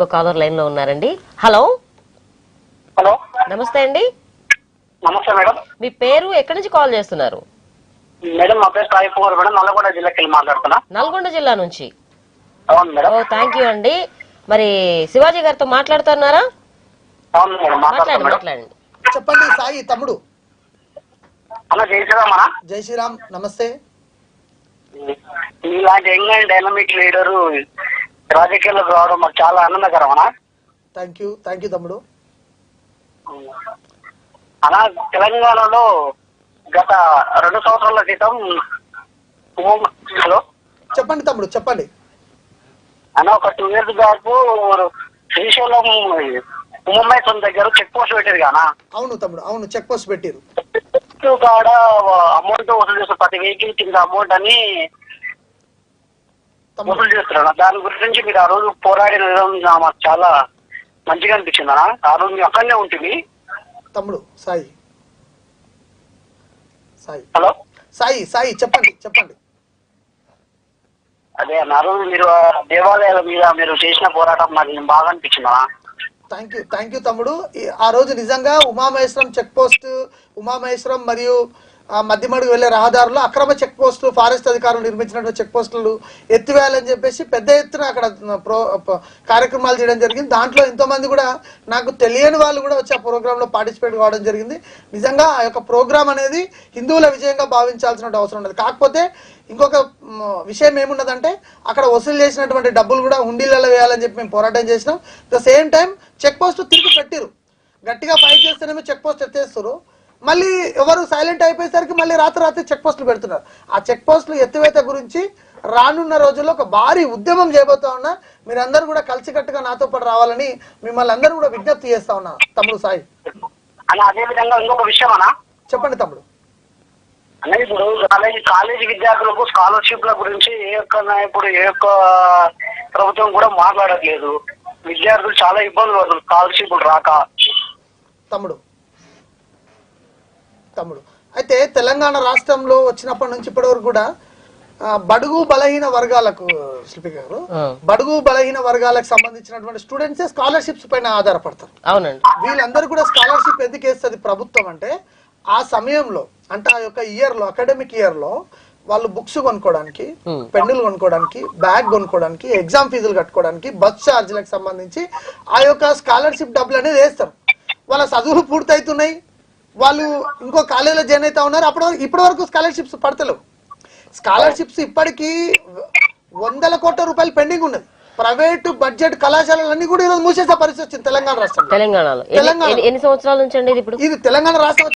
ఒక కాలర్ లైన్లో ఉన్నారండి. హలో? హలో. నమస్తే అండి. నమస్తే మేడం. మీ పేరు ఎక్కడి నుంచి కాల్ చేస్తున్నారు? మేడం మా పేరు సాయి కుమార్ మేడం. నల్లగొండ జిల్లాకి మాట్లాడుతున్నా. నల్గొండ జిల్లా నుంచి. అవును మేడం. ఓ థ్యాంక్ యూ అండి. మరి శివాజీ గారితో మాట్లాడుతున్నారా? అవును మేడం మాట్లాడండి మాట్లాడండి. చెప్పండి సాయి తమ్ముడు. అన్న. జయశ్రీరామనా జై శ్రీరామ్ నమస్తే. ఇలాంటి యంగ్ అండ్ డైనమిక్ లీడరు రాజకీయాల్లోకి రావడం మాకు చాలా ఆనందకరమనా? థ్యాంక్ యూ థ్యాంక్ యూ తమ్ముడు. అలా తెలంగాణలో గత రెండు సంవత్సరాల క్రితం హలో? చెప్పండి తమ్ముడు చెప్పండి. అన్న ఒక two years back Srisailam Ummeshwaram దగ్గర చెక్ పోస్ట్ పెట్టారు కానా అవును తమ్ముడు అవును చెక్ పోస్ట్ పెట్టిరు. కాడ అమౌంట్ వసూలు చేస్తారు ప్రతి వెహికల్ కింద అమౌంట్ అని చేస్తున్నారు దాని గురించి మీరు ఆ రోజు పోరాడిన విధానం మాకు చాలా మంచిగా అనిపించింది? అన్న ఆ రోజు మేము అక్కడనే ఉంటుంది తమ్ముడు సాయి. సాయి. హలో? సాయి సాయి చెప్పండి చెప్పండి. అదే అన్న ఆ రోజు మీరు దేవాలయాల మీద మీరు చేసిన పోరాటం నాకు బాగా అనిపించింది? అన్న థ్యాంక్ యూ థ్యాంక్ యూ తమ్ముడు. ఆ రోజు నిజంగా ఉమామహేశ్వరం చెక్ పోస్ట్ ఉమామహేశ్వరం మరియు మధ్యమడుగు వెళ్ళే రహదారులు అక్రమ చెక్ పోస్టులు ఫారెస్ట్ అధికారులు నిర్మించినటువంటి చెక్ పోస్టులు ఎత్తివేయాలని చెప్పేసి పెద్ద ఎత్తున అక్కడ ప్రో కార్యక్రమాలు చేయడం జరిగింది. దాంట్లో ఎంతో మంది కూడా నాకు తెలియని వాళ్ళు కూడా వచ్చి ఆ ప్రోగ్రామ్లో పార్టిసిపేట్ కావడం జరిగింది. నిజంగా ఆ యొక్క ప్రోగ్రామ్ అనేది హిందువుల విజయంగా భావించాల్సిన అవసరం ఉండదు. కాకపోతే ఇంకొక విషయం ఏమున్నదంటే అక్కడ వసూలు చేసినటువంటి డబ్బులు కూడా హుండీలలో వేయాలని చెప్పి మేము పోరాటం చేసినాం. The same time check post తిరిగి పెట్టిరు గట్టిగా ఫైట్ చేస్తేనేమో చెక్ పోస్ట్ ఎత్తేస్తారు. మళ్ళీ ఎవరు సైలెంట్ అయిపోయేసరికి మళ్ళీ రాత్రి రాత్రి చెక్ పోస్టులు పెడుతున్నారు. ఆ చెక్ పోస్టులు ఎత్తివేత గురించి రానున్న రోజుల్లో ఒక భారీ ఉద్యమం చేయబోతా ఉన్నా మీరందరూ కూడా కలిసికట్టుగా నాతో పాటు రావాలని మిమ్మల్ని అందరూ కూడా విజ్ఞప్తి చేస్తా ఉన్నా తమ్ముడు సాయి. అదే విధంగా ఇంకొక విషయం అన్న. చెప్పండి తమ్ముడు. అన్న ఇప్పుడు కాలేజీ కాలేజీ విద్యార్థులకు స్కాలర్షిప్ల గురించి ఏ ఒక్క నాయకుడు ఏ ఒక్క ప్రభుత్వం కూడా మాట్లాడట్లేదు. విద్యార్థులు చాలా ఇబ్బందులు పడుతున్నారు. స్కాలర్షిప్లు రాక. తమ్ముడు తమ్ముడు. అయితే తెలంగాణ రాష్ట్రంలో వచ్చినప్పటి నుంచి ఇప్పటి వరకు కూడా బడుగు బలహీన వర్గాలకు శిల్పి గారు బడుగు బలహీన వర్గాలకు సంబంధించినటువంటి స్టూడెంట్సే స్కాలర్షిప్స్ పైన ఆధారపడతారు. అవునండి. వీళ్ళందరూ కూడా స్కాలర్షిప్ ఎందుకు వేస్తుంది ప్రభుత్వం అంటే ఆ సమయంలో అంటే ఆ యొక్క ఇయర్లో అకాడమిక్ ఇయర్లో వాళ్ళు బుక్స్ కొనుక్కోవడానికి. పెన్నులు కొనుక్కోవడానికి బ్యాగ్ కొనుక్కోవడానికి ఎగ్జామ్ ఫీజులు కట్టుకోవడానికి బస్ ఛార్జీలకు సంబంధించి ఆ యొక్క స్కాలర్షిప్ డబ్బులు అనేది వేస్తారు. వాళ్ళ చదువులు పూర్తవుతున్నాయి వాళ్ళు ఇంకో కాలేజీలో జాయిన్ అవుతా ఉన్నారు. అప్పటి వరకు ఇప్పటి వరకు స్కాలర్షిప్స్ పడతలేవు. స్కాలర్షిప్స్ ఇప్పటికీ వందల కోట్ల రూపాయలు పెండింగ్ ఉన్నది. ప్రైవేటు బడ్జెట్ కళాశాలలన్నీ కూడా ఈరోజు మూసేసే పరిస్థితి వచ్చింది తెలంగాణ తెలంగాణలో. ఎన్ని- తెలంగాణ. ఎన్ని- ఎన్ని సంవత్సరాల నుంచి అండి ఇది ఇప్పుడు? ఇది తెలంగాణ రాష్ట్రం